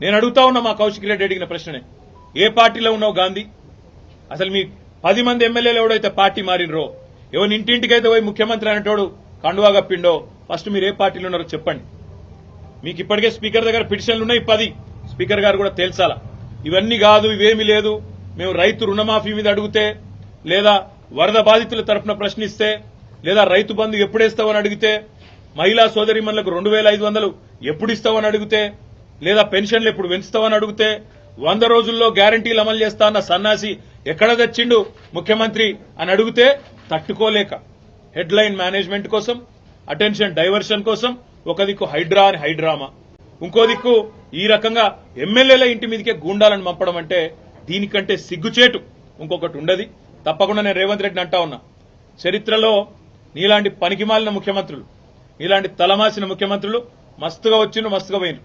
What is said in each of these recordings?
నేను అడుగుతా ఉన్నా మా కౌశిక్ రెడ్డి అడిగిన ప్రశ్ననే. ఏ పార్టీలో ఉన్నావు గాంధీ? అసలు మీ పది మంది ఎమ్మెల్యేలు ఎవడైతే పార్టీ మారినరో ఎవరి ఇంటింటికైతే పోయి ముఖ్యమంత్రి అనేటోడు కండువా కప్పిండో ఫస్ట్ మీరు ఏ పార్టీలో ఉన్నారో చెప్పండి. మీకు ఇప్పటికే స్పీకర్ దగ్గర పిటిషన్లు ఉన్నాయి పది. స్పీకర్ గారు కూడా తేల్చాలా. ఇవన్నీ కాదు ఇవేమీ లేదు. మేము రైతు రుణమాఫీ మీద అడిగితే లేదా వరద బాధితుల తరఫున ప్రశ్నిస్తే లేదా రైతు బంధు ఎప్పుడేస్తావని అడిగితే మహిళా సోదరిమణులకు రెండు వేల ఐదు వందలు ఎప్పుడు ఇస్తావని అడిగితే లేదా పెన్షన్లు ఎప్పుడు పెంచుతావని అడిగితే వంద రోజుల్లో గ్యారంటీలు అమలు చేస్తా అన్న సన్నాసి ఎక్కడ తెచ్చిండు ముఖ్యమంత్రి అని అడిగితే తట్టుకోలేక. హెడ్ లైన్ మేనేజ్మెంట్ కోసం అటెన్షన్ డైవర్షన్ కోసం ఒక దిక్కు హైడ్రా అని హైడ్రామా. ఇంకో దిక్కు ఈ రకంగా ఎమ్మెల్యేల ఇంటి మీదకే గూండాలను పంపడం అంటే దీనికంటే సిగ్గుచేటు. ఇంకొకటి ఉండదు. తప్పకుండా నేను రేవంత్ రెడ్డిని అంటా ఉన్నా. చరిత్రలో నీలాంటి పనికిమాలిన ముఖ్యమంత్రులు నీలాంటి తలమాసిన ముఖ్యమంత్రులు మస్తుగా వచ్చిండ్రు మస్తుగా పోయినరు.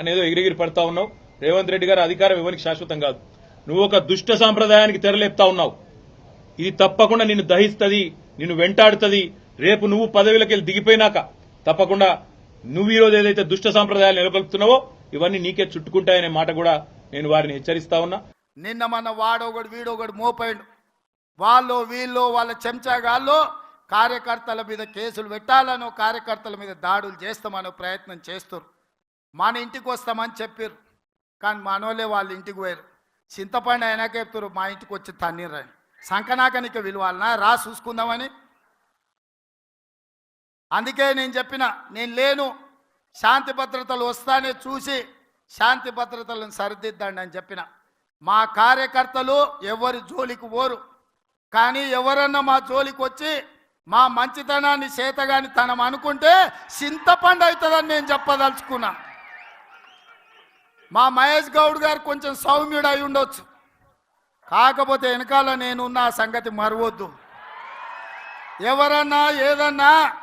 అనేదో ఎగిరిగిరి పడతా ఉన్నావు. రేవంత్ రెడ్డి గారు అధికారం ఇవ్వనికి శాశ్వతం కాదు. నువ్వు ఒక దుష్ట సాంప్రదాయానికి తెరలేపుతా ఉన్నావు. ఇది తప్పకుండా నిన్ను దహిస్తుంది నిన్ను వెంటాడుతుంది. రేపు నువ్వు పదవిలోకి వెళ్ళి దిగిపోయినాక తప్పకుండా నువ్వు ఈ ఏదైతే దుష్ట సాంప్రదాయాలు నెలకొల్పుతున్నావో ఇవన్నీ నీకే చుట్టుకుంటాయనే మాట కూడా నేను వారిని హెచ్చరిస్తా ఉన్నా. నిన్న మన వాడొకడు వీడొకడు మోపాడు వాళ్ళు వీళ్ళు వాళ్ళ చెంచాగాళ్ళు కార్యకర్తల మీద కేసులు పెట్టాలనో కార్యకర్తల మీద దాడులు చేస్తామనో ప్రయత్నం చేస్తారు మన ఇంటికి వస్తామని చెప్పారు కానీ మనోళ్ళే వాళ్ళ ఇంటికి పోయారు. చింతపండు అయినాక చెప్తారు మా ఇంటికి వచ్చి తన్నీరని సంకనాకనిక విలువాలనా? రా చూసుకుందామని. అందుకే నేను చెప్పిన నేను లేను. శాంతి భద్రతలు వస్తానే చూసి శాంతి భద్రతలను సరిదిద్దండి అని చెప్పిన. మా కార్యకర్తలు ఎవరి జోలికి పోరు. కానీ ఎవరన్నా మా జోలికి వచ్చి మా మంచితనాన్ని చేతగాని తనం అనుకుంటే చింతపండు అవుతుందని నేను చెప్పదలుచుకున్నా. మా మహేష్ గౌడ్ గారు కొంచెం సౌమ్యుడు అయి ఉండొచ్చు. కాకపోతే వెనకాల నేనున్న ఆ సంగతి మరవద్దు. ఎవరన్నా ఏదన్నా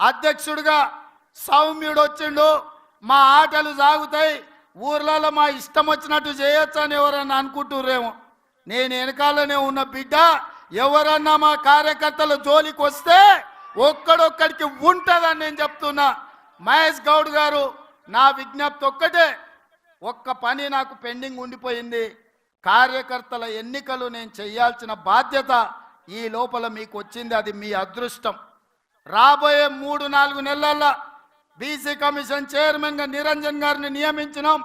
అధ్యక్షుడిగా సౌమ్యుడు వచ్చిండు మా ఆటలు సాగుతాయి ఊర్లలో మా ఇష్టం వచ్చినట్టు చేయొచ్చు అని ఎవరన్నా అనుకుంటుర్రేమో. నేను వెనకాలనే ఉన్న బిడ్డ ఎవరన్నా మా కార్యకర్తల జోలికి వస్తే ఒక్కడొక్కడికి ఉంటుందని నేను చెప్తున్నా. మహేష్ గౌడ్ గారు నా విజ్ఞప్తి ఒక్కటే ఒక్క పని నాకు పెండింగ్ ఉండిపోయింది. కార్యకర్తల ఎన్నికలు నేను చేయాల్సిన బాధ్యత ఈ లోపల మీకు వచ్చింది. అది మీ అదృష్టం. రాబోయే మూడు నాలుగు నెలల్లో బీసీ కమిషన్ చైర్మన్గా నిరంజన్ గారిని నియమించినాం.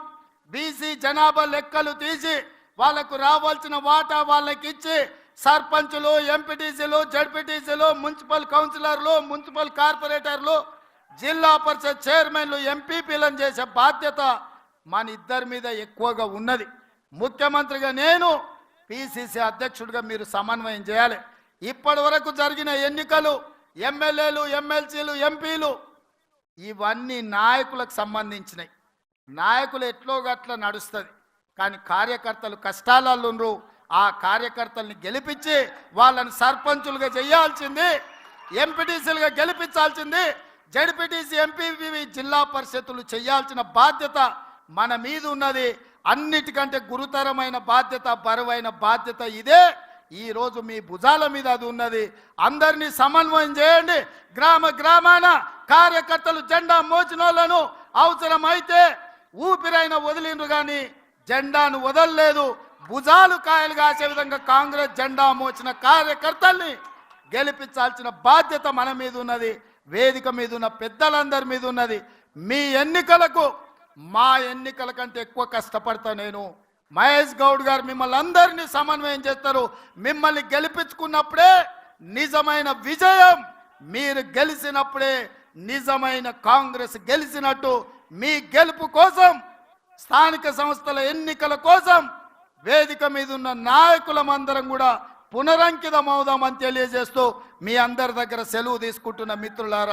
బీసీ జనాభా లెక్కలు తీసి వాళ్ళకు రావాల్సిన వాటా వాళ్ళకి ఇచ్చి సర్పంచులు ఎంపీటీసీలు జడ్పీటీసీలు మున్సిపల్ కౌన్సిలర్లు మున్సిపల్ కార్పొరేటర్లు జిల్లా పరిషత్ చైర్మన్లు ఎంపీపీలను చేసే బాధ్యత మన ఇద్దరి మీద ఎక్కువగా ఉన్నది. ముఖ్యమంత్రిగా నేను పిసిసి అధ్యక్షుడిగా మీరు సమన్వయం చేయాలి. ఇప్పటి వరకు జరిగిన ఎన్నికలు ఎమ్మెల్యేలు ఎమ్మెల్సీలు ఎంపీలు ఇవన్నీ నాయకులకు సంబంధించినవి నాయకులు ఎట్లో గట్ల నడుస్తుంది. కానీ కార్యకర్తలు కష్టాలలో ఆ కార్యకర్తల్ని గెలిపించి వాళ్ళని సర్పంచులుగా చేయాల్సింది ఎంపీటీసీలుగా గెలిపించాల్సింది జడ్పీటీసీ ఎంపీవి జిల్లా పరిషత్తులు చేయాల్సిన బాధ్యత మన మీద ఉన్నది అన్నిటికంటే గురుతరమైన బాధ్యత బరువైన బాధ్యత ఇదే. ఈరోజు మీ భుజాల మీద అది ఉన్నది. అందరినీ సమన్వయం చేయండి. గ్రామ గ్రామాన కార్యకర్తలు జెండా మోచినోళ్ళను అవసరమైతే ఊపిరైన వదిలిండ్రు కానీ జెండాను వదలలేదు. భుజాలు కాయలు కాసే విధంగా కాంగ్రెస్ జెండా మోచిన కార్యకర్తల్ని గెలిపించాల్సిన బాధ్యత మన మీద ఉన్నది. వేదిక మీద ఉన్న పెద్దలందరి మీద ఉన్నది. మీ ఎన్నికలకు మా ఎన్నికల కంటే ఎక్కువ కష్టపడతా నేను. మహేష్ గౌడ్ గారు మిమ్మల్ని అందరినీ సమన్వయం చేస్తారు. మిమ్మల్ని గెలిపించుకున్నప్పుడే నిజమైన విజయం. మీరు గెలిచినప్పుడే నిజమైన కాంగ్రెస్ గెలిచినట్టు. మీ గెలుపు కోసం స్థానిక సంస్థల ఎన్నికల కోసం వేదిక మీద ఉన్న నాయకులమందరం కూడా పునరంకితం అవుదామని తెలియజేస్తూ మీ అందరి దగ్గర సెలవు తీసుకుంటున్న మిత్రులారా